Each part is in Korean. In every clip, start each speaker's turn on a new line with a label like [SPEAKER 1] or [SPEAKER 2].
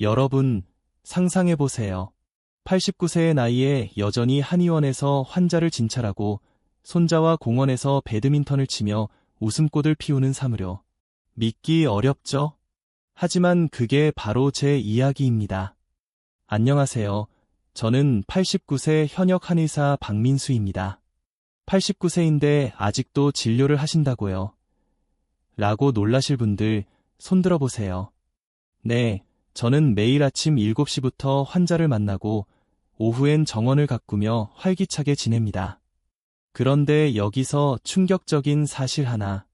[SPEAKER 1] 여러분, 상상해보세요. 89세의 나이에 여전히 한의원에서 환자를 진찰하고 손자와 공원에서 배드민턴을 치며 웃음꽃을 피우는 사무료. 믿기 어렵죠? 하지만 그게 바로 제 이야기입니다. 안녕하세요. 저는 89세 현역 한의사 박민수입니다. 89세인데 아직도 진료를 하신다고요. 라고 놀라실 분들 손들어 보세요. 네, 저는 매일 아침 7시부터 환자를 만나고 오후엔 정원을 가꾸며 활기차게 지냅니다. 그런데 여기서 충격적인 사실 하나.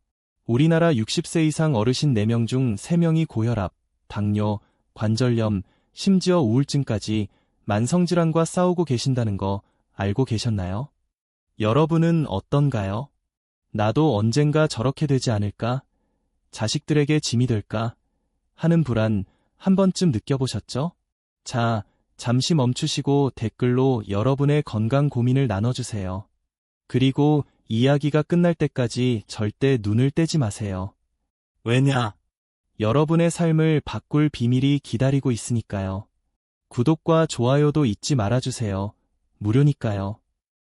[SPEAKER 1] 우리나라 60세 이상 어르신 4명 중 3명이 고혈압, 당뇨, 관절염, 심지어 우울증까지 만성질환과 싸우고 계신다는 거 알고 계셨나요? 여러분은 어떤가요? 나도 언젠가 저렇게 되지 않을까? 자식들에게 짐이 될까? 하는 불안 한 번쯤 느껴보셨죠? 자, 잠시 멈추시고 댓글로 여러분의 건강 고민을 나눠주세요. 그리고 이야기가 끝날 때까지 절대 눈을 떼지 마세요. 왜냐? 여러분의 삶을 바꿀 비밀이 기다리고 있으니까요. 구독과 좋아요도 잊지 말아주세요. 무료니까요.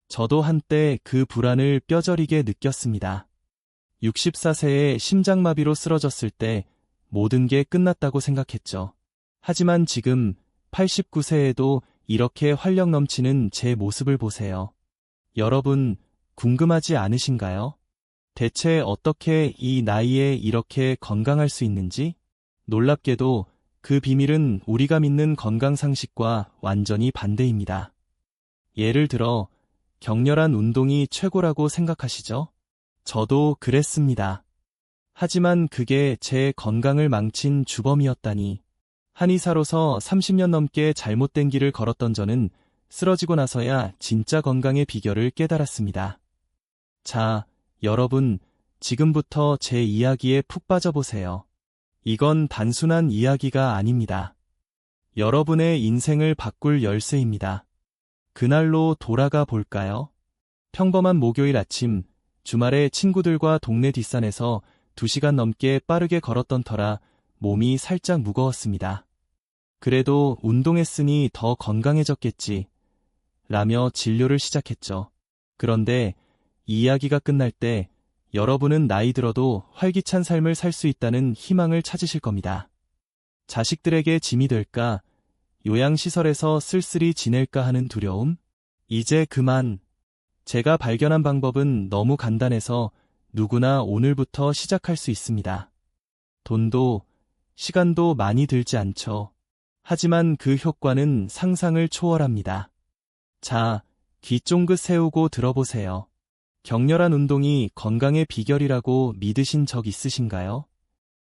[SPEAKER 1] 저도 한때 그 불안을 뼈저리게 느꼈습니다. 64세에 심장마비로 쓰러졌을 때 모든 게 끝났다고 생각했죠. 하지만 지금 89세에도 이렇게 활력 넘치는 제 모습을 보세요. 여러분, 궁금하지 않으신가요? 대체 어떻게 이 나이에 이렇게 건강할 수 있는지? 놀랍게도 그 비밀은 우리가 믿는 건강 상식과 완전히 반대입니다. 예를 들어, 격렬한 운동이 최고라고 생각하시죠? 저도 그랬습니다. 하지만 그게 제 건강을 망친 주범이었다니. 한의사로서 30년 넘게 잘못된 길을 걸었던 저는 쓰러지고 나서야 진짜 건강의 비결을 깨달았습니다. 자, 여러분, 지금부터 제 이야기에 푹 빠져보세요. 이건 단순한 이야기가 아닙니다. 여러분의 인생을 바꿀 열쇠입니다. 그날로 돌아가 볼까요? 평범한 목요일 아침, 주말에 친구들과 동네 뒷산에서 2시간 넘게 빠르게 걸었던 터라 몸이 살짝 무거웠습니다. 그래도 운동했으니 더 건강해졌겠지. 라며 진료를 시작했죠. 그런데 이야기가 끝날 때 여러분은 나이 들어도 활기찬 삶을 살 수 있다는 희망을 찾으실 겁니다. 자식들에게 짐이 될까, 요양시설에서 쓸쓸히 지낼까 하는 두려움? 이제 그만. 제가 발견한 방법은 너무 간단해서 누구나 오늘부터 시작할 수 있습니다. 돈도, 시간도 많이 들지 않죠. 하지만 그 효과는 상상을 초월합니다. 자, 귀 쫑긋 세우고 들어보세요. 격렬한 운동이 건강의 비결이라고 믿으신 적 있으신가요?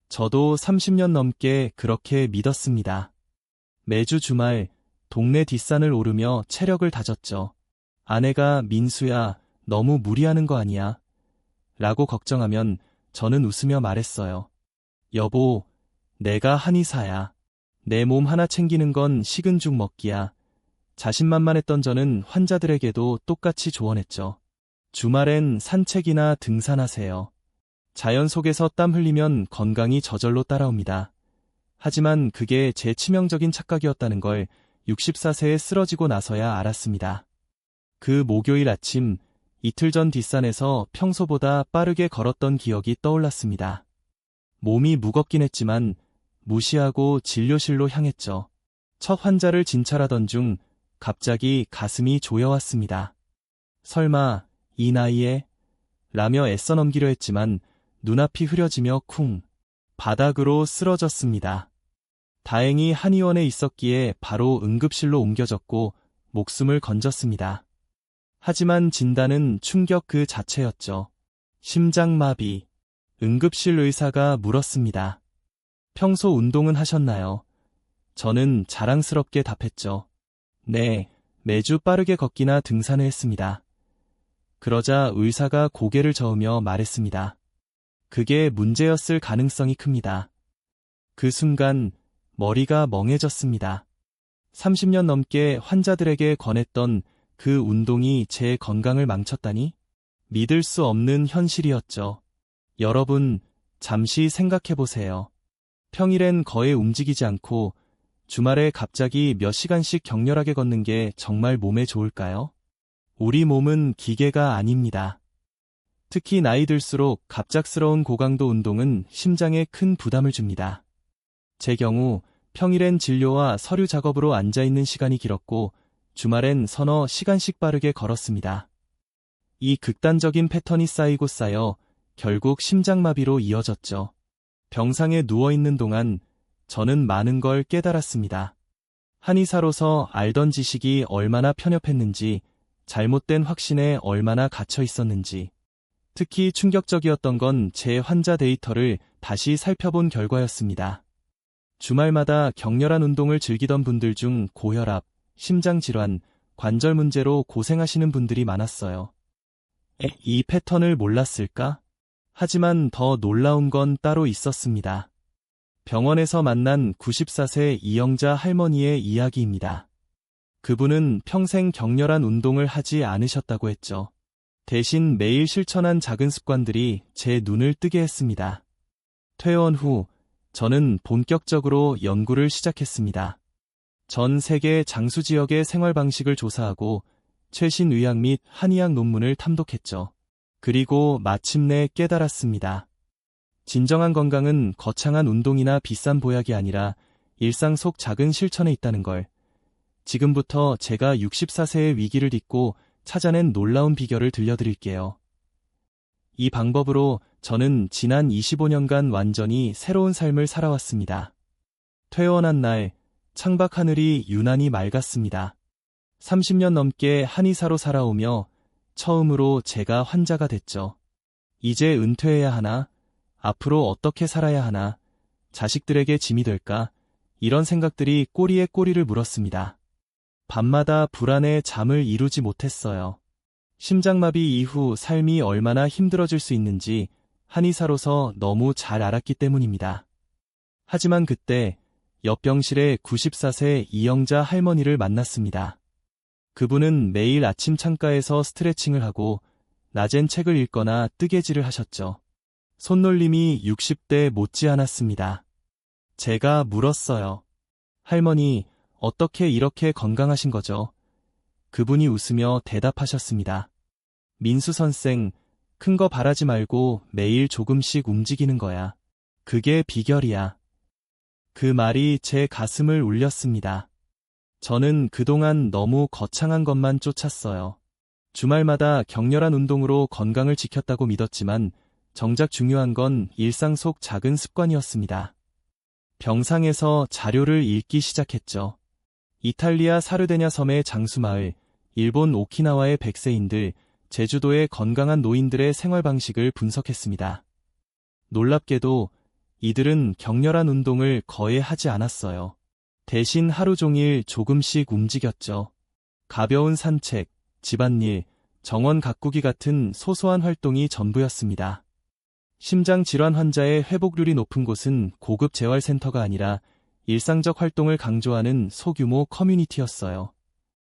[SPEAKER 1] 저도 30년 넘게 그렇게 믿었습니다. 매주 주말 동네 뒷산을 오르며 체력을 다졌죠. 아내가 민수야, 너무 무리하는 거 아니야? 라고 걱정하면 저는 웃으며 말했어요. 여보, 내가 한의사야. 내 몸 하나 챙기는 건 식은 죽 먹기야. 자신만만했던 저는 환자들에게도 똑같이 조언했죠. 주말엔 산책이나 등산하세요. 자연 속에서 땀 흘리면 건강이 저절로 따라옵니다. 하지만 그게 제 치명적인 착각이었다는 걸 64세에 쓰러지고 나서야 알았습니다. 그 목요일 아침 이틀 전 뒷산에서 평소보다 빠르게 걸었던 기억이 떠올랐습니다. 몸이 무겁긴 했지만 무시하고 진료실로 향했죠. 첫 환자를 진찰하던 중 갑자기 가슴이 조여왔습니다. 설마 이 나이에? 라며 애써 넘기려 했지만 눈앞이 흐려지며 쿵 바닥으로 쓰러졌습니다. 다행히 한의원에 있었기에 바로 응급실로 옮겨졌고 목숨을 건졌습니다. 하지만 진단은 충격 그 자체였죠. 심장마비. 응급실 의사가 물었습니다. 평소 운동은 하셨나요? 저는 자랑스럽게 답했죠. 네, 매주 빠르게 걷기나 등산을 했습니다. 그러자 의사가 고개를 저으며 말했습니다. 그게 문제였을 가능성이 큽니다. 그 순간 머리가 멍해졌습니다. 30년 넘게 환자들에게 권했던 그 운동이 제 건강을 망쳤다니? 믿을 수 없는 현실이었죠. 여러분, 잠시 생각해 보세요. 평일엔 거의 움직이지 않고 주말에 갑자기 몇 시간씩 격렬하게 걷는 게 정말 몸에 좋을까요? 우리 몸은 기계가 아닙니다. 특히 나이 들수록 갑작스러운 고강도 운동은 심장에 큰 부담을 줍니다. 제 경우 평일엔 진료와 서류 작업으로 앉아있는 시간이 길었고 주말엔 서너 시간씩 빠르게 걸었습니다. 이 극단적인 패턴이 쌓이고 쌓여 결국 심장마비로 이어졌죠. 병상에 누워있는 동안 저는 많은 걸 깨달았습니다. 한의사로서 알던 지식이 얼마나 편협했는지, 잘못된 확신에 얼마나 갇혀 있었는지, 특히 충격적이었던 건 제 환자 데이터를 다시 살펴본 결과였습니다. 주말마다 격렬한 운동을 즐기던 분들 중 고혈압, 심장질환, 관절 문제로 고생하시는 분들이 많았어요. 이 패턴을 몰랐을까? 하지만 더 놀라운 건 따로 있었습니다. 병원에서 만난 94세 이영자 할머니의 이야기입니다. 그분은 평생 격렬한 운동을 하지 않으셨다고 했죠. 대신 매일 실천한 작은 습관들이 제 눈을 뜨게 했습니다. 퇴원 후 저는 본격적으로 연구를 시작했습니다. 전 세계 장수 지역의 생활 방식을 조사하고 최신 의학 및 한의학 논문을 탐독했죠. 그리고 마침내 깨달았습니다. 진정한 건강은 거창한 운동이나 비싼 보약이 아니라 일상 속 작은 실천에 있다는 걸. 지금부터 제가 64세의 위기를 딛고 찾아낸 놀라운 비결을 들려드릴게요. 이 방법으로 저는 지난 25년간 완전히 새로운 삶을 살아왔습니다. 퇴원한 날, 창밖 하늘이 유난히 맑았습니다. 30년 넘게 한의사로 살아오며 처음으로 제가 환자가 됐죠. 이제 은퇴해야 하나? 앞으로 어떻게 살아야 하나? 자식들에게 짐이 될까? 이런 생각들이 꼬리에 꼬리를 물었습니다. 밤마다 불안에 잠을 이루지 못했어요. 심장마비 이후 삶이 얼마나 힘들어질 수 있는지 한의사로서 너무 잘 알았기 때문입니다. 하지만 그때 옆 병실의 94세 이영자 할머니를 만났습니다. 그분은 매일 아침 창가에서 스트레칭을 하고 낮엔 책을 읽거나 뜨개질을 하셨죠. 손놀림이 60대 못지않았습니다. 제가 물었어요. 할머니, 어떻게 이렇게 건강하신 거죠? 그분이 웃으며 대답하셨습니다. 민수 선생, 큰 거 바라지 말고 매일 조금씩 움직이는 거야. 그게 비결이야. 그 말이 제 가슴을 울렸습니다. 저는 그동안 너무 거창한 것만 쫓았어요. 주말마다 격렬한 운동으로 건강을 지켰다고 믿었지만 정작 중요한 건 일상 속 작은 습관이었습니다. 병상에서 자료를 읽기 시작했죠. 이탈리아 사르데냐 섬의 장수마을, 일본 오키나와의 백세인들, 제주도의 건강한 노인들의 생활 방식을 분석했습니다. 놀랍게도 이들은 격렬한 운동을 거의 하지 않았어요. 대신 하루 종일 조금씩 움직였죠. 가벼운 산책, 집안일, 정원 가꾸기 같은 소소한 활동이 전부였습니다. 심장 질환 환자의 회복률이 높은 곳은 고급 재활센터가 아니라 일상적 활동을 강조하는 소규모 커뮤니티였어요.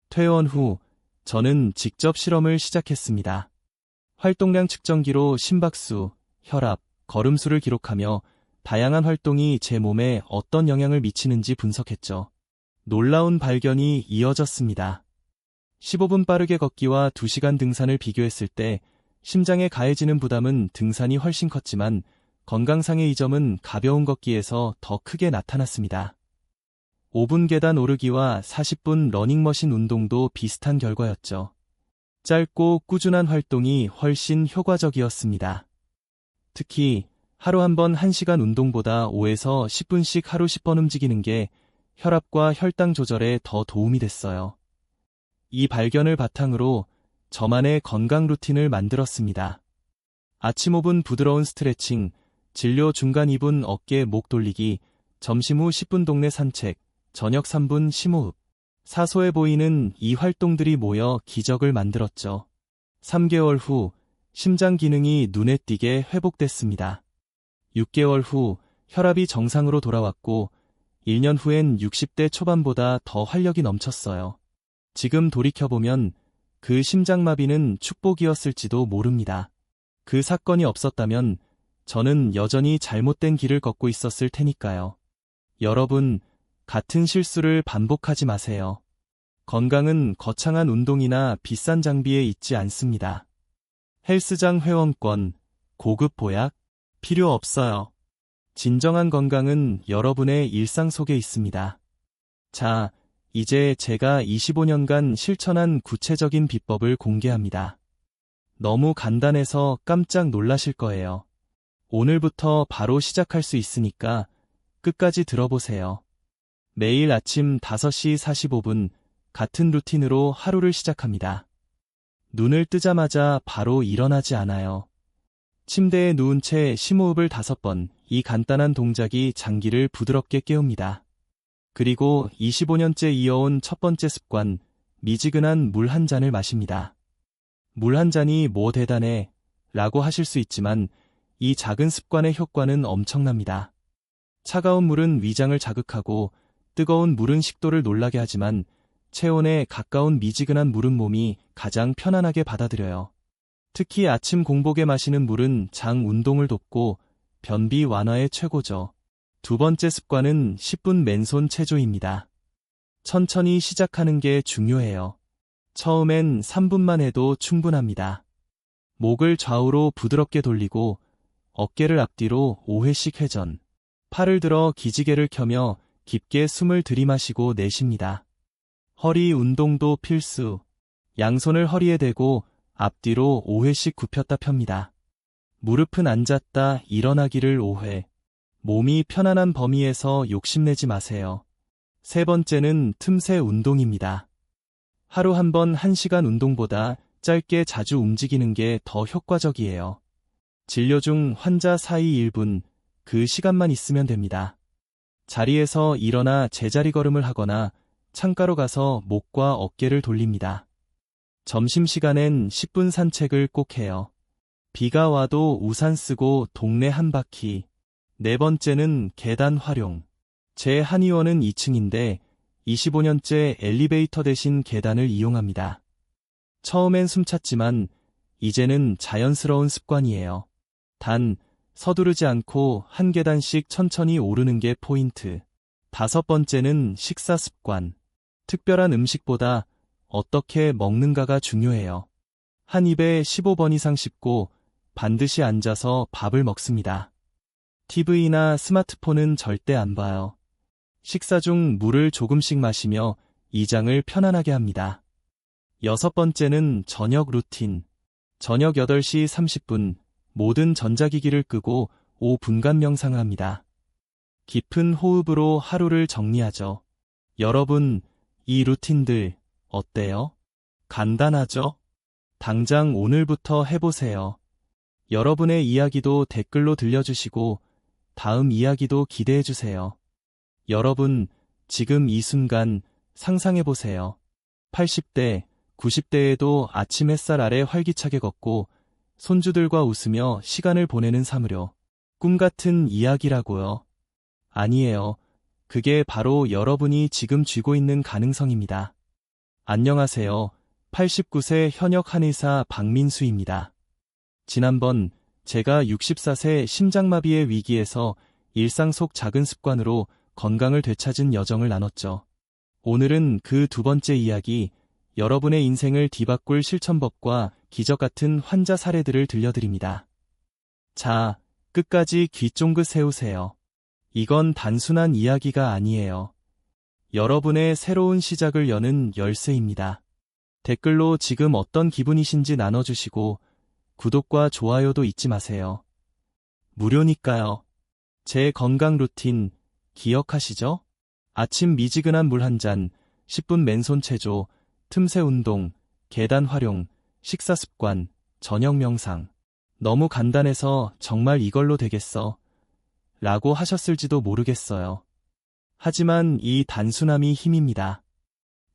[SPEAKER 1] 퇴원 후 저는 직접 실험을 시작했습니다. 활동량 측정기로 심박수, 혈압, 걸음수를 기록하며 다양한 활동이 제 몸에 어떤 영향을 미치는지 분석했죠. 놀라운 발견이 이어졌습니다. 15분 빠르게 걷기와 2시간 등산을 비교했을 때 심장에 가해지는 부담은 등산이 훨씬 컸지만 건강상의 이점은 가벼운 걷기에서 더 크게 나타났습니다. 5분 계단 오르기와 40분 러닝머신 운동도 비슷한 결과였죠. 짧고 꾸준한 활동이 훨씬 효과적이었습니다. 특히 하루 한 번 1시간 운동보다 5에서 10분씩 하루 10번 움직이는 게 혈압과 혈당 조절에 더 도움이 됐어요. 이 발견을 바탕으로 저만의 건강 루틴을 만들었습니다. 아침 5분 부드러운 스트레칭, 진료 중간 2분 어깨 목 돌리기, 점심 후 10분 동네 산책, 저녁 3분 심호흡. 사소해 보이는 이 활동들이 모여 기적을 만들었죠. 3개월 후 심장 기능이 눈에 띄게 회복됐습니다. 6개월 후 혈압이 정상으로 돌아왔고 1년 후엔 60대 초반보다 더 활력이 넘쳤어요. 지금 돌이켜보면 그 심장마비는 축복이었을지도 모릅니다. 그 사건이 없었다면 저는 여전히 잘못된 길을 걷고 있었을 테니까요. 여러분, 같은 실수를 반복하지 마세요. 건강은 거창한 운동이나 비싼 장비에 있지 않습니다. 헬스장 회원권, 고급 보약, 필요 없어요. 진정한 건강은 여러분의 일상 속에 있습니다. 자, 이제 제가 25년간 실천한 구체적인 비법을 공개합니다. 너무 간단해서 깜짝 놀라실 거예요. 오늘부터 바로 시작할 수 있으니까 끝까지 들어보세요. 매일 아침 5시 45분 같은 루틴으로 하루를 시작합니다. 눈을 뜨자마자 바로 일어나지 않아요. 침대에 누운 채 심호흡을 다섯 번, 이 간단한 동작이 장기를 부드럽게 깨웁니다. 그리고 25년째 이어온 첫 번째 습관, 미지근한 물 한 잔을 마십니다. 물 한 잔이 뭐 대단해 라고 하실 수 있지만 이 작은 습관의 효과는 엄청납니다. 차가운 물은 위장을 자극하고 뜨거운 물은 식도를 놀라게 하지만 체온에 가까운 미지근한 물은 몸이 가장 편안하게 받아들여요. 특히 아침 공복에 마시는 물은 장 운동을 돕고 변비 완화에 최고죠. 두 번째 습관은 10분 맨손 체조입니다. 천천히 시작하는 게 중요해요. 처음엔 3분만 해도 충분합니다. 목을 좌우로 부드럽게 돌리고 어깨를 앞뒤로 5회씩 회전. 팔을 들어 기지개를 켜며 깊게 숨을 들이마시고 내쉽니다. 허리 운동도 필수. 양손을 허리에 대고 앞뒤로 5회씩 굽혔다 펴니다. 무릎은 앉았다 일어나기를 5회. 몸이 편안한 범위에서 욕심내지 마세요. 세 번째는 틈새 운동입니다. 하루 한 번 1시간 운동보다 짧게 자주 움직이는 게 더 효과적이에요. 진료 중 환자 사이 1분, 그 시간만 있으면 됩니다. 자리에서 일어나 제자리 걸음을 하거나 창가로 가서 목과 어깨를 돌립니다. 점심시간엔 10분 산책을 꼭 해요. 비가 와도 우산 쓰고 동네 한 바퀴. 네 번째는 계단 활용. 제 한의원은 2층인데 25년째 엘리베이터 대신 계단을 이용합니다. 처음엔 숨찼지만 이제는 자연스러운 습관이에요. 단, 서두르지 않고 한 계단씩 천천히 오르는 게 포인트. 다섯 번째는 식사 습관. 특별한 음식보다 어떻게 먹는가가 중요해요. 한 입에 15번 이상 씹고 반드시 앉아서 밥을 먹습니다. TV나 스마트폰은 절대 안 봐요. 식사 중 물을 조금씩 마시며 이장을 편안하게 합니다. 여섯 번째는 저녁 루틴. 저녁 8시 30분 모든 전자기기를 끄고 5분간 명상을 합니다. 깊은 호흡으로 하루를 정리하죠. 여러분, 이 루틴들 어때요? 간단하죠? 당장 오늘부터 해보세요. 여러분의 이야기도 댓글로 들려주시고 다음 이야기도 기대해주세요. 여러분, 지금 이 순간 상상해보세요. 80대, 90대에도 아침 햇살 아래 활기차게 걷고 손주들과 웃으며 시간을 보내는 사무료. 꿈 같은 이야기라고요. 아니에요. 그게 바로 여러분이 지금 쥐고 있는 가능성입니다. 안녕하세요. 89세 현역 한의사 박민수입니다. 지난번 제가 64세 심장마비의 위기에서 일상 속 작은 습관으로 건강을 되찾은 여정을 나눴죠. 오늘은 그 두 번째 이야기, 여러분의 인생을 뒤바꿀 실천법과 기적 같은 환자 사례들을 들려드립니다. 자, 끝까지 귀 쫑긋 세우세요. 이건 단순한 이야기가 아니에요. 여러분의 새로운 시작을 여는 열쇠입니다. 댓글로 지금 어떤 기분이신지 나눠주시고 구독과 좋아요도 잊지 마세요. 무료니까요. 제 건강 루틴 기억하시죠? 아침 미지근한 물 한 잔, 10분 맨손 체조, 틈새 운동, 계단 활용, 식사 습관, 저녁 명상. 너무 간단해서 정말 이걸로 되겠어. 라고 하셨을지도 모르겠어요. 하지만 이 단순함이 힘입니다.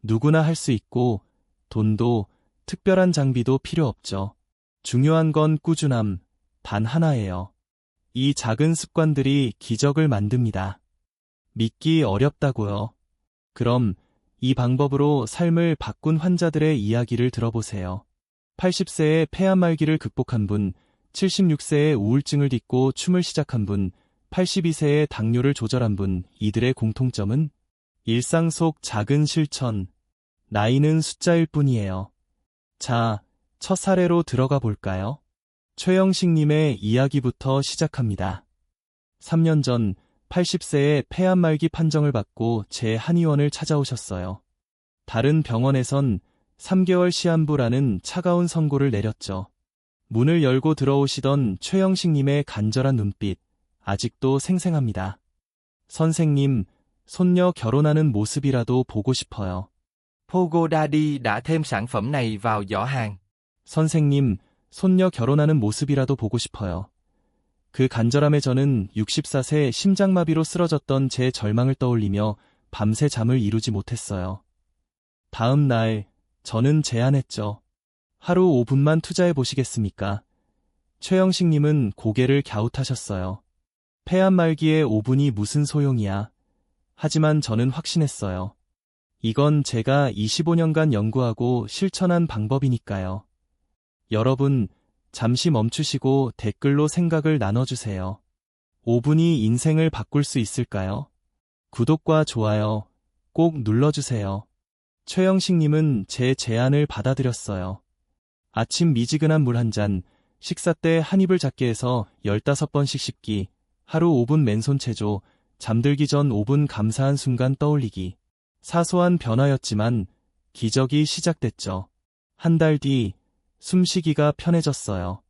[SPEAKER 1] 누구나 할 수 있고 돈도 특별한 장비도 필요 없죠. 중요한 건 꾸준함, 단 하나예요. 이 작은 습관들이 기적을 만듭니다. 믿기 어렵다고요. 그럼 이 방법으로 삶을 바꾼 환자들의 이야기를 들어보세요. 80세에 폐암 말기를 극복한 분, 76세에 우울증을 딛고 춤을 시작한 분, 82세에 당뇨를 조절한 분, 이들의 공통점은 일상 속 작은 실천. 나이는 숫자일 뿐이에요. 자, 첫 사례로 들어가 볼까요? 최영식님의 이야기부터 시작합니다. 3년 전 80세의 폐암 말기 판정을 받고 제 한의원을 찾아오셨어요. 다른 병원에선 3개월 시한부라는 차가운 선고를 내렸죠. 문을 열고 들어오시던 최영식님의 간절한 눈빛, 아직도 생생합니다. 선생님, 손녀 결혼하는 모습이라도 보고 싶어요.
[SPEAKER 2] Pogo Daddy đã thêm sản phẩm này vào giỏ hàng.
[SPEAKER 1] 선생님, 손녀 결혼하는 모습이라도 보고 싶어요. 그 간절함에 저는 64세 심장마비로 쓰러졌던 제 절망을 떠올리며 밤새 잠을 이루지 못했어요. 다음 날, 저는 제안했죠. 하루 5분만 투자해 보시겠습니까? 최영식님은 고개를 갸웃하셨어요. 폐암 말기에 5분이 무슨 소용이야. 하지만 저는 확신했어요. 이건 제가 25년간 연구하고 실천한 방법이니까요. 여러분, 잠시 멈추시고 댓글로 생각을 나눠주세요. 5분이 인생을 바꿀 수 있을까요? 구독과 좋아요 꼭 눌러주세요. 최영식님은 제 제안을 받아들였어요. 아침 미지근한 물 한 잔, 식사 때 한 입을 작게 해서 15번씩 씹기, 하루 5분 맨손 체조, 잠들기 전 5분 감사한 순간 떠올리기. 사소한 변화였지만 기적이 시작됐죠. 한 달 뒤 숨쉬기가 편해졌어요.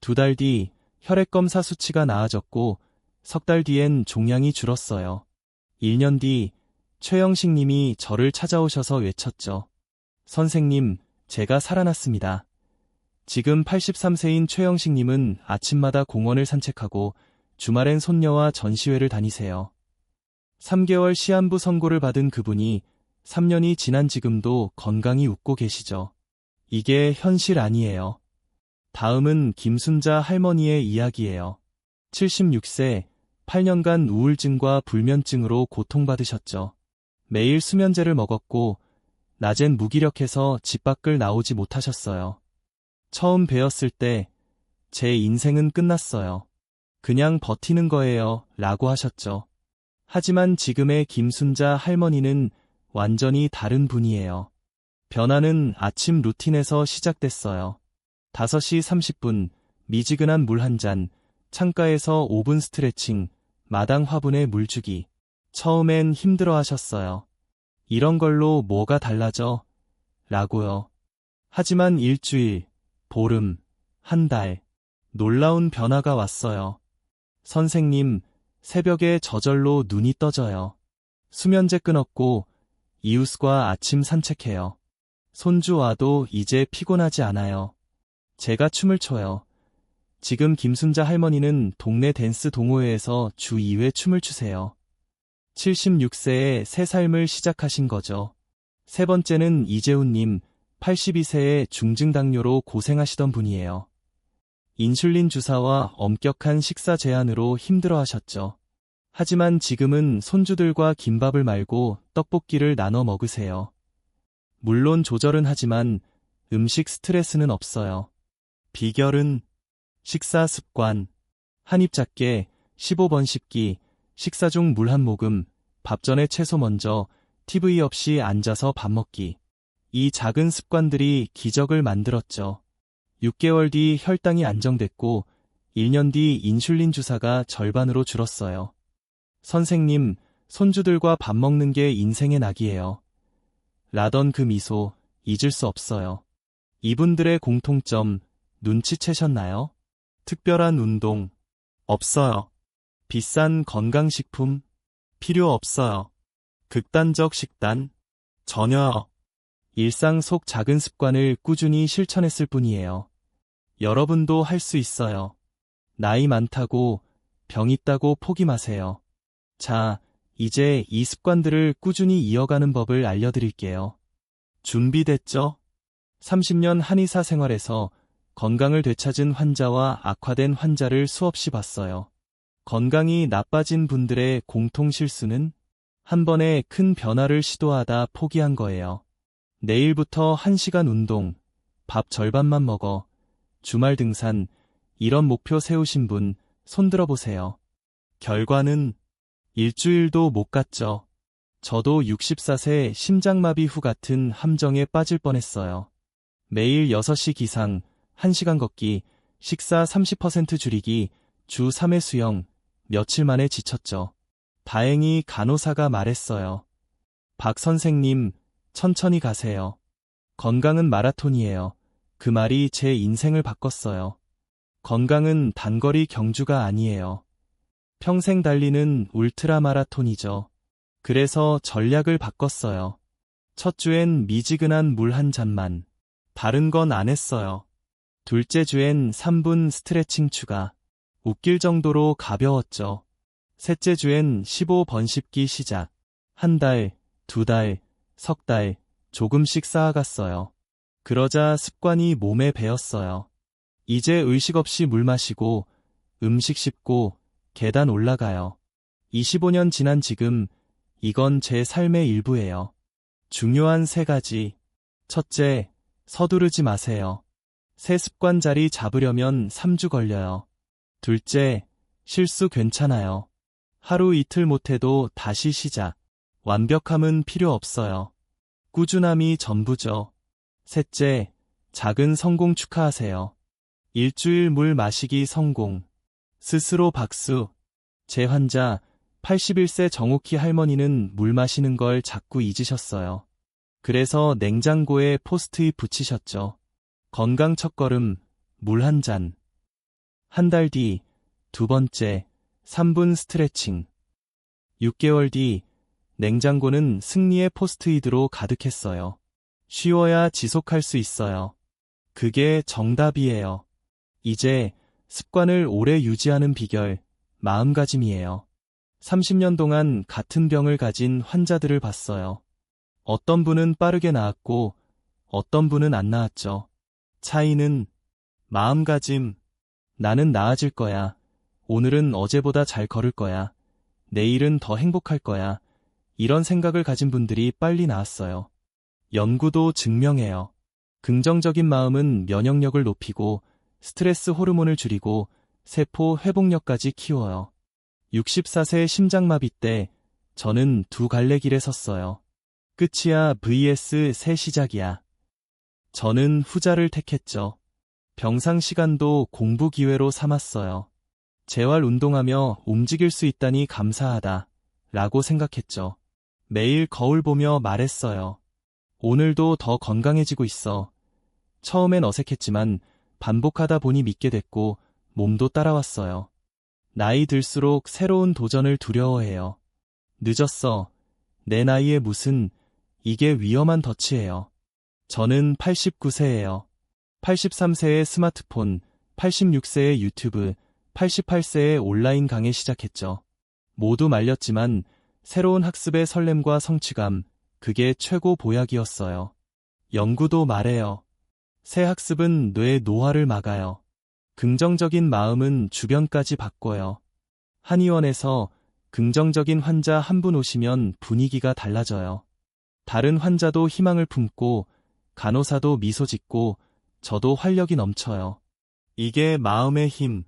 [SPEAKER 1] 두 달 뒤 혈액검사 수치가 나아졌고 석 달 뒤엔 종양이 줄었어요. 1년 뒤 최영식 님이 저를 찾아오셔서 외쳤죠. 선생님, 제가 살아났습니다. 지금 83세인 최영식 님은 아침마다 공원을 산책하고 주말엔 손녀와 전시회를 다니세요. 3개월 시한부 선고를 받은 그분이 3년이 지난 지금도 건강히 웃고 계시죠. 이게 현실 아니에요. 다음은 김순자 할머니의 이야기예요. 76세, 8년간 우울증과 불면증으로 고통받으셨죠. 매일 수면제를 먹었고, 낮엔 무기력해서 집 밖을 나오지 못하셨어요. 처음 뵈었을 때, 제 인생은 끝났어요. 그냥 버티는 거예요, 라고 하셨죠. 하지만 지금의 김순자 할머니는 완전히 다른 분이에요. 변화는 아침 루틴에서 시작됐어요. 5시 30분, 미지근한 물 한 잔, 창가에서 5분 스트레칭, 마당 화분에 물 주기. 처음엔 힘들어 하셨어요. 이런 걸로 뭐가 달라져? 라고요. 하지만 일주일, 보름, 한 달, 놀라운 변화가 왔어요. 선생님, 새벽에 저절로 눈이 떠져요. 수면제 끊었고 이웃과 아침 산책해요. 손주 와도 이제 피곤하지 않아요. 제가 춤을 춰요. 지금 김순자 할머니는 동네 댄스 동호회에서 주 2회 춤을 추세요. 76세에 새 삶을 시작하신 거죠. 세 번째는 이재훈님, 82세의 중증당뇨로 고생하시던 분이에요. 인슐린 주사와 엄격한 식사 제한으로 힘들어 하셨죠. 하지만 지금은 손주들과 김밥을 말고 떡볶이를 나눠 먹으세요. 물론 조절은 하지만 음식 스트레스는 없어요. 비결은 식사 습관, 한입 작게 15번 씹기, 식사 중 물 한 모금, 밥 전에 채소 먼저, TV 없이 앉아서 밥 먹기. 이 작은 습관들이 기적을 만들었죠. 6개월 뒤 혈당이 안정됐고 1년 뒤 인슐린 주사가 절반으로 줄었어요. 선생님, 손주들과 밥 먹는 게 인생의 낙이에요. 라던 그 미소, 잊을 수 없어요. 이분들의 공통점, 눈치채셨나요? 특별한 운동, 없어요. 비싼 건강식품, 필요 없어요. 극단적 식단, 전혀. 일상 속 작은 습관을 꾸준히 실천했을 뿐이에요. 여러분도 할 수 있어요. 나이 많다고, 병 있다고 포기 마세요. 자, 이제 이 습관들을 꾸준히 이어가는 법을 알려드릴게요. 준비됐죠? 30년 한의사 생활에서 건강을 되찾은 환자와 악화된 환자를 수없이 봤어요. 건강이 나빠진 분들의 공통 실수는 한 번에 큰 변화를 시도하다 포기한 거예요. 내일부터 1시간 운동, 밥 절반만 먹어, 주말 등산, 이런 목표 세우신 분 손들어 보세요. 결과는 일주일도 못 갔죠. 저도 64세 심장마비 후 같은 함정에 빠질 뻔했어요. 매일 6시 기상, 1시간 걷기, 식사 30% 줄이기, 주 3회 수영, 며칠 만에 지쳤죠. 다행히 간호사가 말했어요. 박 선생님, 천천히 가세요. 건강은 마라톤이에요. 그 말이 제 인생을 바꿨어요. 건강은 단거리 경주가 아니에요. 평생 달리는 울트라 마라톤이죠. 그래서 전략을 바꿨어요. 첫 주엔 미지근한 물 한 잔만. 다른 건 안 했어요. 둘째 주엔 3분 스트레칭 추가. 웃길 정도로 가벼웠죠. 셋째 주엔 15번 씹기 시작. 한 달, 두 달, 석 달, 조금씩 쌓아갔어요. 그러자 습관이 몸에 배었어요. 이제 의식 없이 물 마시고, 음식 씹고, 계단 올라가요. 25년 지난 지금, 이건 제 삶의 일부예요. 중요한 세 가지. 첫째, 서두르지 마세요. 새 습관 자리 잡으려면 3주 걸려요. 둘째, 실수 괜찮아요. 하루 이틀 못해도 다시 시작. 완벽함은 필요 없어요. 꾸준함이 전부죠. 셋째, 작은 성공 축하하세요. 일주일 물 마시기 성공. 스스로 박수. 제 환자 81세 정옥희 할머니는 물 마시는 걸 자꾸 잊으셨어요. 그래서 냉장고에 포스트잇 붙이셨죠. 건강 첫걸음, 물 한 잔. 한 달 뒤, 두 번째, 3분 스트레칭. 6개월 뒤, 냉장고는 승리의 포스트잇으로 가득했어요. 쉬워야 지속할 수 있어요. 그게 정답이에요. 이제 습관을 오래 유지하는 비결, 마음가짐이에요. 30년 동안 같은 병을 가진 환자들을 봤어요. 어떤 분은 빠르게 나았고, 어떤 분은 안 나았죠. 차이는 마음가짐. 나는 나아질 거야. 오늘은 어제보다 잘 걸을 거야. 내일은 더 행복할 거야. 이런 생각을 가진 분들이 빨리 나았어요. 연구도 증명해요. 긍정적인 마음은 면역력을 높이고 스트레스 호르몬을 줄이고 세포 회복력까지 키워요. 64세 심장마비 때 저는 두 갈래 길에 섰어요. 끝이야 vs 새 시작이야. 저는 후자를 택했죠. 병상 시간도 공부 기회로 삼았어요. 재활 운동하며 움직일 수 있다니 감사하다. 라고 생각했죠. 매일 거울 보며 말했어요. 오늘도 더 건강해지고 있어. 처음엔 어색했지만 반복하다 보니 믿게 됐고 몸도 따라왔어요. 나이 들수록 새로운 도전을 두려워해요. 늦었어. 내 나이에 무슨, 이게 위험한 덫이에요. 저는 89세예요. 83세에 스마트폰, 86세에 유튜브, 88세에 온라인 강의 시작했죠. 모두 말렸지만 새로운 학습의 설렘과 성취감, 그게 최고 보약이었어요. 연구도 말해요. 새 학습은 뇌 노화를 막아요. 긍정적인 마음은 주변까지 바꿔요. 한의원에서 긍정적인 환자 한 분 오시면 분위기가 달라져요. 다른 환자도 희망을 품고 간호사도 미소 짓고 저도 활력이 넘쳐요. 이게 마음의 힘.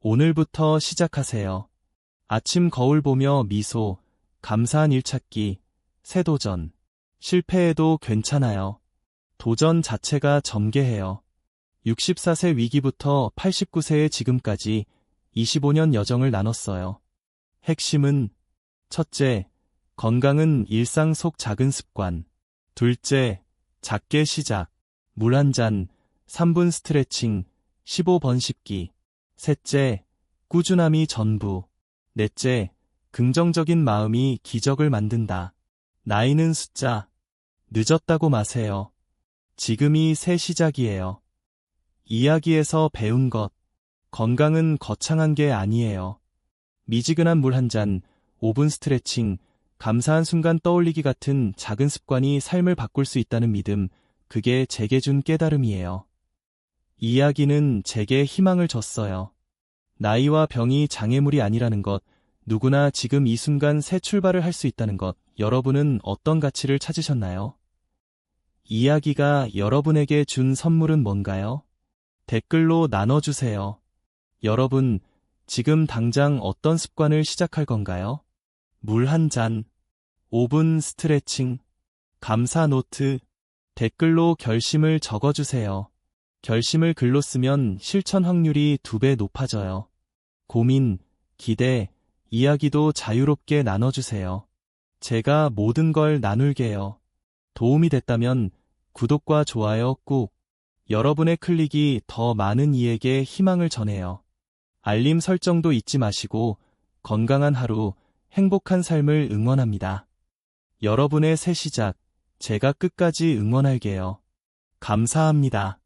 [SPEAKER 1] 오늘부터 시작하세요. 아침 거울 보며 미소, 감사한 일 찾기, 새 도전. 실패해도 괜찮아요. 도전 자체가 점개해요. 64세 위기부터 89세의 지금까지 25년 여정을 나눴어요. 핵심은 첫째, 건강은 일상 속 작은 습관. 둘째, 작게 시작. 물 한 잔, 3분 스트레칭, 15번 씹기. 셋째, 꾸준함이 전부. 넷째, 긍정적인 마음이 기적을 만든다. 나이는 숫자. 늦었다고 마세요. 지금이 새 시작이에요. 이야기에서 배운 것. 건강은 거창한 게 아니에요. 미지근한 물 한 잔, 5분 스트레칭, 감사한 순간 떠올리기 같은 작은 습관이 삶을 바꿀 수 있다는 믿음, 그게 제게 준 깨달음이에요. 이야기는 제게 희망을 줬어요. 나이와 병이 장애물이 아니라는 것, 누구나 지금 이 순간 새 출발을 할 수 있다는 것, 여러분은 어떤 가치를 찾으셨나요? 이야기가 여러분에게 준 선물은 뭔가요? 댓글로 나눠주세요. 여러분, 지금 당장 어떤 습관을 시작할 건가요? 물 한 잔. 5분 스트레칭, 감사 노트, 댓글로 결심을 적어주세요. 결심을 글로 쓰면 실천 확률이 두 배 높아져요. 고민, 기대, 이야기도 자유롭게 나눠주세요. 제가 모든 걸 나눌게요. 도움이 됐다면 구독과 좋아요 꾹. 여러분의 클릭이 더 많은 이에게 희망을 전해요. 알림 설정도 잊지 마시고 건강한 하루, 행복한 삶을 응원합니다. 여러분의 새 시작, 제가 끝까지 응원할게요. 감사합니다.